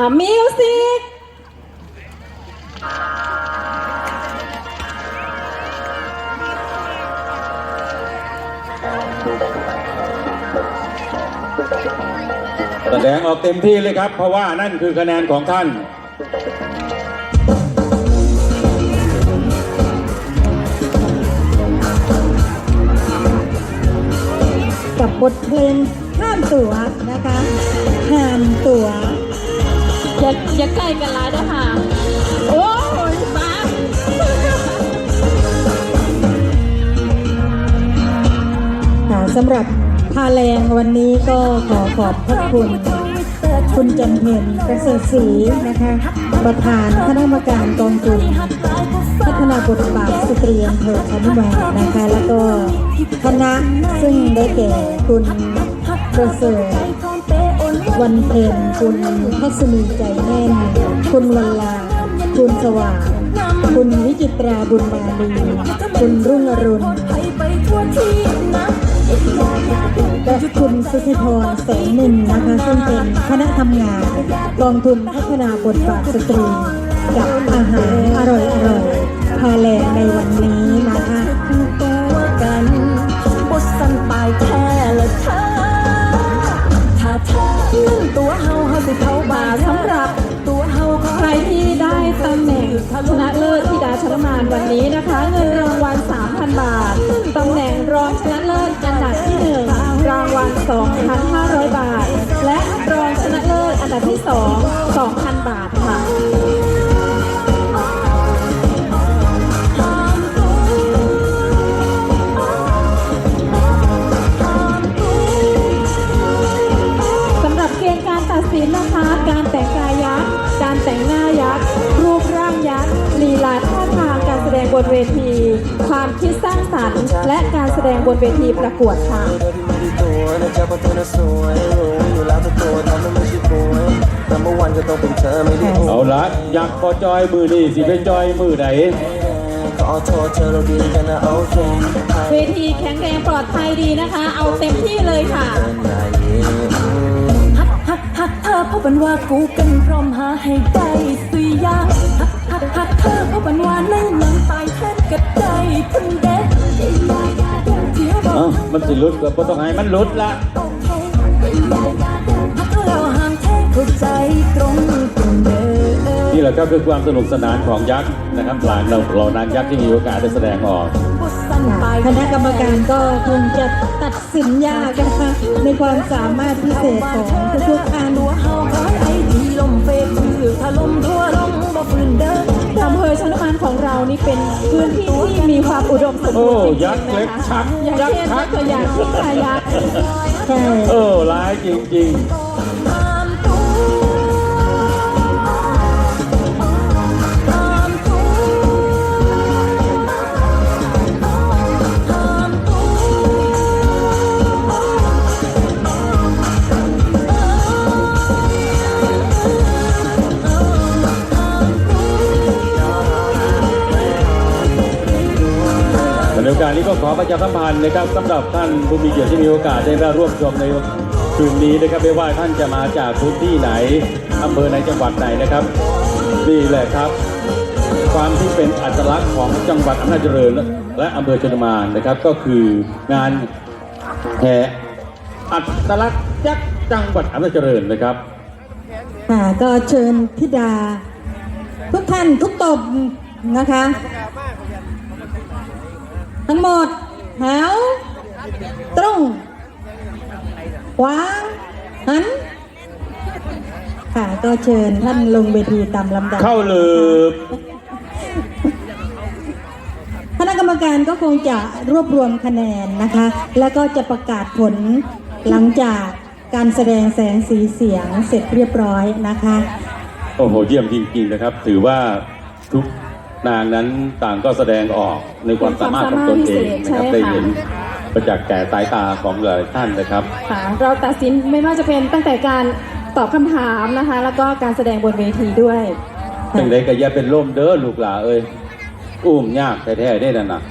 อะมิวสิกแสดงออกเต็มที่เลยครับ เพราะว่านั่นคือคะแนนของท่าน กับบทเพลงห้ามตั๋วนะคะห้ามตั๋ว อย่าอย่าใกล้กันร้ายนะคะโอ้ยบ้าค่ะสำหรับพาแรงวันนี้ก็ขอขอบพระคุณ คุณจันเพ็ญประเสริฐศรีนะคะ ประธานคณะกรรมการกองทุนพัฒนาบทบาทสตรีอำเภอชนุมานนะคะ แล้วก็คณะซึ่งได้แก่คุณประเสริฐ วันเพ็ญคุณพัศนีใจแน่น คุณวันลา คุณสว่าง คุณวิจิตราบุญมาลีคุณรุ่งอรุณและคุณสุธิธรแสงหนินนะคะซึ่งเป็นคณะทำงานกองทุนพัฒนาบทบาทสตรี กับอาหารอร่อยๆพาแลในวันนี้านวันนี้นะคะ เงินรางวัล 3,000 บาท ตำแหน่งรองชนะเลิศอันดับที่ 1 รางวัล 2,500 บาท และรองชนะเลิศอันดับที่ 2 2,000 บาทค่ะสำหรับเกณฑ์การตัดสินนะคะการแต่งกายยักษ์ การแต่งหน้ายักษ์ รูปร่างยักษ์ลีลาท่า ดงบนเวที ความคิดสร้างสรรค์ และการแสดงบนเวทีประกวดค่ะเธอที่ไม่ได้ตัวนะจ๊ะเพราะเธอน่ะสวยรู้อยู่แล้วตัวตัวทำให้ไม่ใช่ป่วยแต่เมื่อวันก็ต้องเป็นเธอไม่ได้โอ้เอาละอยากพอจอยมือนี่สิไปจอยมือไหนขอโทษเธอเราดีกันนะโอเคเวทีแข็งแรงปลอดภัยดีนะคะ เอาเต็มที่เลยค่ะฮักฮักฮักเธอเพราะบันว่ากูกันพร้อมหาให้ได้ สุยยางฮักฮักฮักเธอเพราะบันว่าในหนังตายแทนก็ได้พึ่งเด็ดเดี๋ยวบอเอ้ากมันสิลุดก็บ่ต้องให้มันลุดละโอเคฮักแล้วห่างแท้เข้าใจตรงตรงเด้อนี่แหละครับคือความสนุกสนานของยักษ์นะครับหลานเราเรานางยักษ์ที่มีโอกาสได้แสดงออกบทสั่นปลายคณะกรรมการก็คงจะตัดสินยากนะคะในความสามารถพิเศษของทุกๆท่านตัวเฮาร้อยไอ้ดีลมเฟคือถล่มทั่วลงบ่ฟื้นเด้ ออำเภอชลมานของเรานี่เป็นพื้นที่ที่มีความอุดมสมบูรณ์โอ้จริงๆยักษ์เล็กนะคะชักอย่างยักษ์เช่นชักตัวอย่างที่คายักษ์ใช่เออร้ายจริงต กาสนี้ก็ขอประชาสัมพันธ์นะครับสำหรับท่านผู้มีเกียรติที่มีโอกาสได้มาร่วมชมในคืนนี้นะครับไม่ว่าท่านจะมาจากพื้นที่ไหนอำเภอไหนจังหวัดไหนนะครับนี่แหละครับ ความที่เป็นอัตลักษณ์ของจังหวัดอำนาจเจริญ และอำเภอชนมานนะครับ ก็คืองานแห่อัตลักษณ์ยักษ์จังหวัดอำนาจเจริญนะครับค่ะก็เชิญธิดา ทุกท่านทุกตบนะคะ ทั้งหมดแถวตรงขวางหันค่ะก็เชิญท่านลงเวทีตามลำดับเข้าลืบคณะกรรมการก็คงจะรวบรวมคะแนนนะคะ แล้วก็จะประกาศผลหลังจากการแสดงแสงสีเสียงเสร็จเรียบร้อยนะคะ โอ้โห เยี่ยมจริงๆนะครับ ถือว่าทุก นางนั้นต่างก็แสดงออกในความสามารถของตนเองนะครับใช่ค่ะได้เห็นประจักษ์แก่สายตาของหลายท่านนะครับค่ะเราตัดสินไม่ว่าจะเป็นตั้งแต่การตอบคำถามนะคะ แล้วก็การแสดงบนเวทีด้วยจังไดก็อย่าเป็นล่มเด้อลูกหลาเอ้ยอุ้มยากแท้ๆได้นั่นน่ะ